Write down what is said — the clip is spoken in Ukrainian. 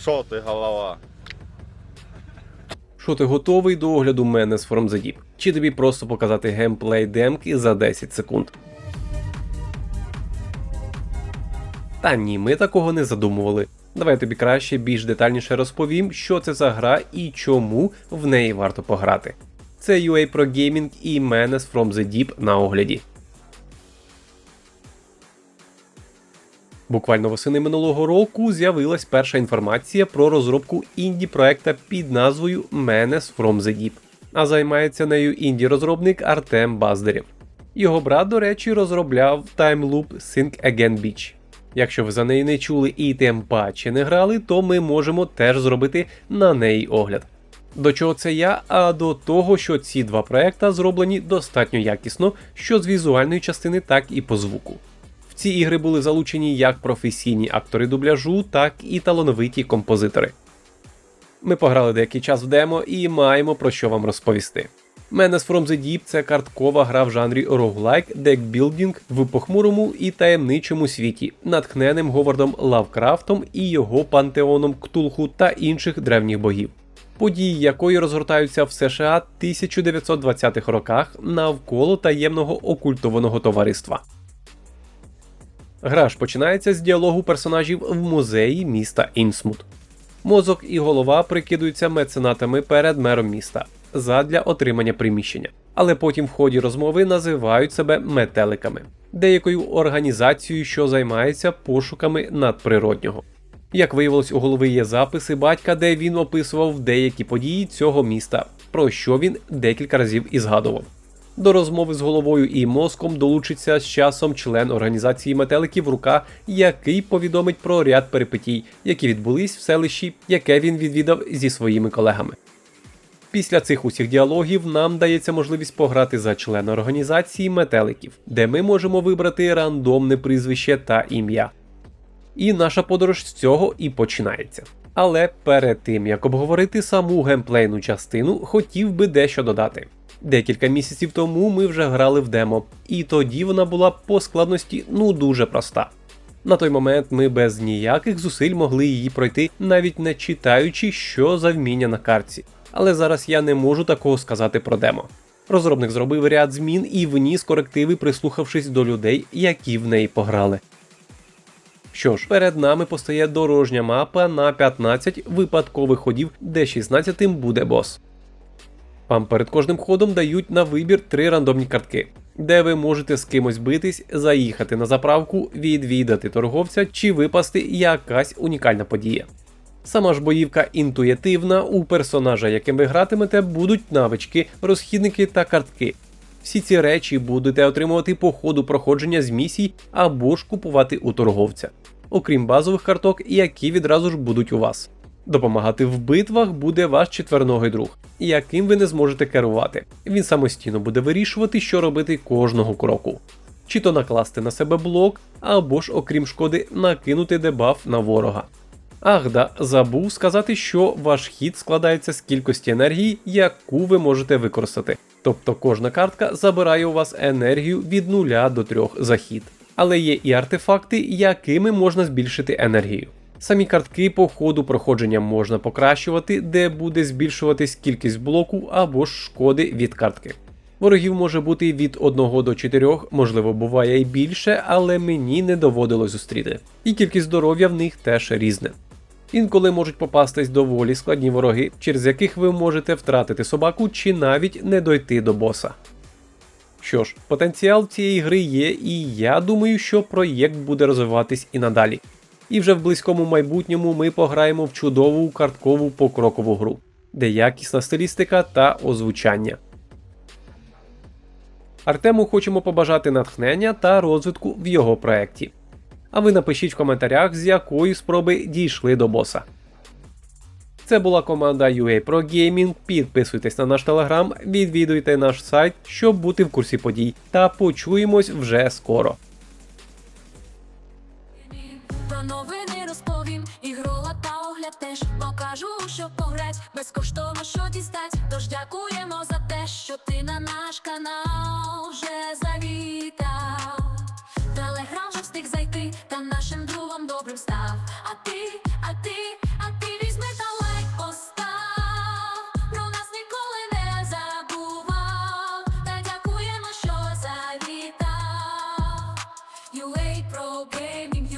Що ти голова? Що ти готовий до огляду мене з From the Deep? Чи тобі просто показати геймплей демки за 10 секунд? Та ні, ми такого не задумували. Давай я тобі краще більш детальніше розповім, що це за гра і чому в неї варто пограти. Це UA Pro Gaming і Menace From the Deep на огляді. Буквально восени минулого року з'явилась перша інформація про розробку інді проекта під назвою Menace From the Deep, а займається нею інді-розробник Артем Баздарєв. Його брат, до речі, розробляв Loop Think Again Beach. Якщо ви за неї не чули і тим паче не грали, то ми можемо теж зробити на неї огляд. До чого це я? А до того, що ці два проекта зроблені достатньо якісно, що з візуальної частини, так і по звуку. Ці ігри були залучені як професійні актори дубляжу, так і талановиті композитори. Ми пограли деякий час в демо і маємо про що вам розповісти. Menace From the Deep – це карткова гра в жанрі роглайк, декбілдінг в похмурому і таємничому світі, натхненим Говардом Лавкрафтом і його пантеоном Ктулху та інших древніх богів, події якої розгортаються в США 1920-х роках навколо таємного окультованого товариства. Гра ж починається з діалогу персонажів в музеї міста Інсмут. Мозок і голова прикидуються меценатами перед мером міста задля отримання приміщення, але потім в ході розмови називають себе метеликами, деякою організацією, що займається пошуками надприроднього. Як виявилось, у голови є записи батька, де він описував деякі події цього міста, про що він декілька разів і згадував. До розмови з головою і мозком долучиться з часом член організації метеликів рука, який повідомить про ряд перипетій, які відбулись в селищі, яке він відвідав зі своїми колегами. Після цих усіх діалогів нам дається можливість пограти за члена організації метеликів, де ми можемо вибрати рандомне прізвище та ім'я. І наша подорож з цього і починається. Але перед тим як обговорити саму геймплейну частину, хотів би дещо додати. Декілька місяців тому ми вже грали в демо, і тоді вона була по складності ну дуже проста. На той момент ми без ніяких зусиль могли її пройти, навіть не читаючи, що за вміння на картці. Але зараз я не можу такого сказати про демо. Розробник зробив ряд змін і вніс корективи, прислухавшись до людей, які в неї пограли. Що ж, перед нами постає дорожня мапа на 15 випадкових ходів, де 16 буде бос. Вам перед кожним ходом дають на вибір три рандомні картки, де ви можете з кимось битись, заїхати на заправку, відвідати торговця чи випасти якась унікальна подія. Сама ж боївка інтуїтивна, у персонажа, яким ви гратимете, будуть навички, розхідники та картки. Всі ці речі будете отримувати по ходу проходження з місій або ж купувати у торговця, окрім базових карток, які відразу ж будуть у вас. Допомагати в битвах буде ваш четверногий друг, яким ви не зможете керувати. Він самостійно буде вирішувати, що робити кожного кроку. Чи то накласти на себе блок, або ж, окрім шкоди, накинути дебаф на ворога. Ах да, забув сказати, що ваш хід складається з кількості енергії, яку ви можете використати. Тобто кожна картка забирає у вас енергію від 0 до 3 за хід. Але є і артефакти, якими можна збільшити енергію. Самі картки по ходу проходження можна покращувати, де буде збільшуватись кількість блоку або ж шкоди від картки. Ворогів може бути від 1 до 4, можливо, буває і більше, але мені не доводилось зустріти. І кількість здоров'я в них теж різне. Інколи можуть попастись доволі складні вороги, через яких ви можете втратити собаку чи навіть не дойти до боса. Що ж, потенціал цієї гри є, і я думаю, що проєкт буде розвиватись і надалі. І вже в близькому майбутньому ми пограємо в чудову карткову покрокову гру, де якісна стилістика та озвучання. Артему хочемо побажати натхнення та розвитку в його проєкті. А ви напишіть в коментарях, з якої спроби дійшли до боса. Це була команда UA Pro Gaming. Підписуйтесь на наш телеграм, відвідуйте наш сайт, щоб бути в курсі подій. Та почуємось вже скоро. Дякуємо за те, що ти на наш канал вже завітав. Телеграм вже встиг зайти, та нашим другом добрим став. А ти, а ти, а ти візьми та лайк постав. Про нас ніколи не забував. Та дякуємо, що завітав. UA Pro Gaming